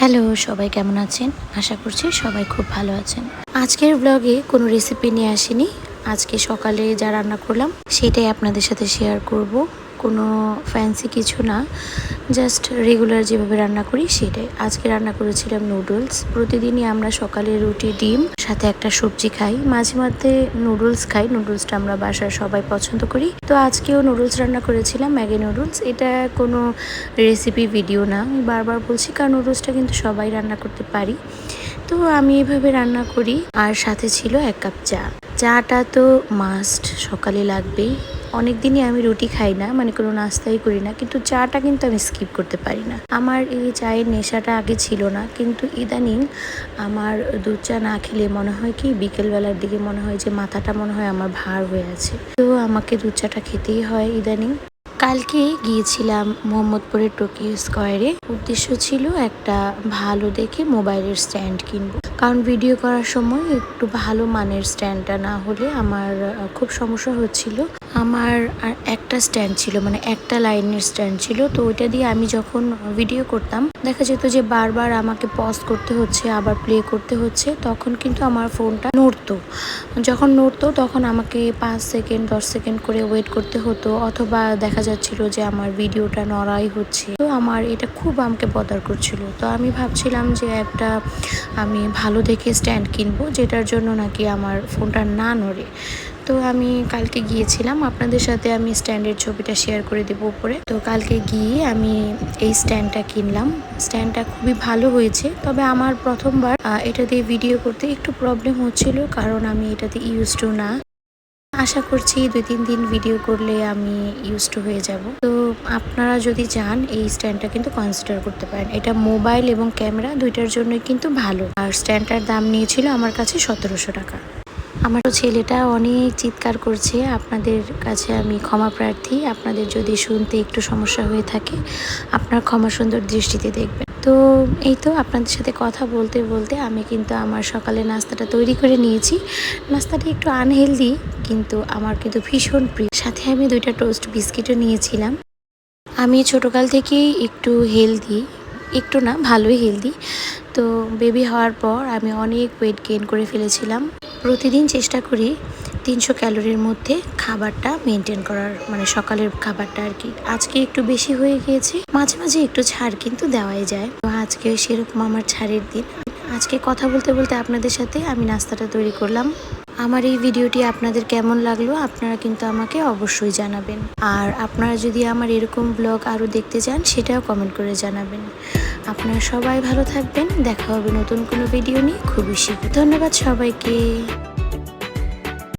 Hello, সবাই কেমন আছেন? আশা করছি সবাই খুব ভালো আছেন। আজকের ব্লগে কোনো রেসিপি নিয়ে আসিনি। আজকে সকালে যা রান্না করলাম, সেটাই আপনাদের সাথে শেয়ার করব। কোনো ফ্যান্সি কিছু না জাস্ট রেগুলার যেভাবে রান্না করি সেটাই। আজকে রান্না করেছিলাম নুডলস প্রতিদিনই আমরা সকালে রুটি, ডিম, সাথে একটা সবজি খাই। মাঝে মধ্যে নুডলস খাই। নুডলসটা আমরা বাসায় সবাই পছন্দ করি। তো আজকেও নুডলস রান্না করেছিলাম ম্যাগি নুডলস এটা কোনো রেসিপি ভিডিও না। আমি বারবার বলছি, কারণ নুডলসটা কিন্তু সবাই রান্না করতে পারি। তো আমি এভাবে রান্না করি। আর সাথে ছিল এক কাপ চা। চাটা তো মাস্ট সকালে লাগবেই। অনেক দিনই আমি রুটি খাই না মানে কোনো নাস্তাই করি না, কিন্তু চাটা কিন্তু আমি স্কিপ করতে পারি না। আমার এই চায়ের নেশাটা আগে ছিল না, কিন্তু ইদানিং আমার দুধ চা না খেলে মনে হয় কি, বিকেলবেলার দিকে মনে হয় যে মাথাটা মনে হয় আমার ভার হয়ে আছে। তো আমাকে দুধ চাটা খেতেই হয় ইদানিং। কালকে গিয়েছিলাম মোহাম্মদপুরের টোকিও স্কোয়ারে। উদ্দেশ্য ছিল একটা ভালো দেখে মোবাইলের স্ট্যান্ড কিনবো। কারণ ভিডিও করার সময় একটু ভালো মানের স্ট্যান্ডটা না হলে আমার খুব সমস্যা হচ্ছিল। আমার আর একটা স্ট্যান্ড ছিল মানে একটা লাইনের স্ট্যান্ড ছিল। তো ওইটা দিয়ে আমি যখন ভিডিও করতাম, দেখা যেত যে বারবার আমাকে পজ করতে হচ্ছে, আবার প্লে করতে হচ্ছে, তখন কিন্তু আমার ফোনটা নড়তো। যখন নড়তো, তখন আমাকে পাঁচ সেকেন্ড দশ সেকেন্ড করে ওয়েট করতে হতো, অথবা দেখা যাচ্ছিল যে আমার ভিডিওটা নড়াই হচ্ছে। তো আমার এটা খুব আমাকে বদার করছিল। তো আমি ভাবছিলাম যে একটা আমি ভালো দেখে স্ট্যান্ড কিনবো, যেটার জন্য নাকি আমার ফোনটা না নড়ে। তো আমি কালকে গিয়েছিলাম। আপনাদের সাথে আমি স্ট্যান্ডের ছবিটা শেয়ার করে দেবো উপরে। তো কালকে গিয়ে আমি এই স্ট্যান্ডটা কিনলাম। স্ট্যান্ডটা খুবই ভালো হয়েছে। তবে আমার প্রথমবার এটা দিয়ে ভিডিও করতে একটু প্রবলেম হচ্ছিল, কারণ আমি এটাতে ইউজ টু না। আশা করছি দুই তিন দিন ভিডিও করলে আমি ইউজ টু হয়ে যাব। তো আপনারা যদি চান, এই স্ট্যান্ডটা কিন্তু কনসিডার করতে পারেন। এটা মোবাইল এবং ক্যামেরা দুইটার জন্যই কিন্তু ভালো। আর স্ট্যান্ডটার দাম নিয়েছিল আমার কাছে সতেরোশো টাকা। আমার ছেলেটা অনেক চিৎকার করছে। আপনাদের কাছে আমি ক্ষমা প্রার্থী। আপনাদের যদি শুনতে একটু সমস্যা হয়ে থাকে, আপনার ক্ষমা সুন্দর দৃষ্টিতে দেখবেন। তো এই তো আপনাদের সাথে কথা বলতে বলতে আমি কিন্তু আমার সকালে নাস্তাটা তৈরি করে নিয়েছি। নাস্তাটা একটু আনহেলদি কিন্তু আমার কিন্তু ভীষণ প্রিয়। সাথে আমি দুইটা টোস্ট বিস্কিটও নিয়েছিলাম। আমি ছোটোকাল থেকেই একটু হেলদি একটু না, ভালোই হেলদি তো বেবি হওয়ার পর আমি অনেক ওয়েট গেইন করে ফেলেছিলাম। প্রতিদিন চেষ্টা করি তিনশো ক্যালোরির মধ্যে খাবারটা মেনটেন করার মানে সকালের খাবারটা আর কি। আজকে একটু বেশি হয়ে গিয়েছে, মাঝে মাঝে একটু ছাড় কিন্তু দেওয়াই যায়। তো আজকে সেরকম আমার ছাড়ের দিন। আজকে কথা বলতে বলতে আপনাদের সাথে আমি নাস্তাটা তৈরি করলাম। আমার এই ভিডিওটি আপনাদের কেমন লাগল আপনারা কিন্তু আমাকে অবশ্যই জানাবেন। আর আপনারা যদি আমার এরকম ব্লগ আরও দেখতে চান, সেটাও কমেন্ট করে জানাবেন। আপনারা সবাই ভালো থাকবেন, দেখা হবে নতুন কোনো ভিডিও নিয়ে খুবই শীঘ্র ধন্যবাদ সবাইকে।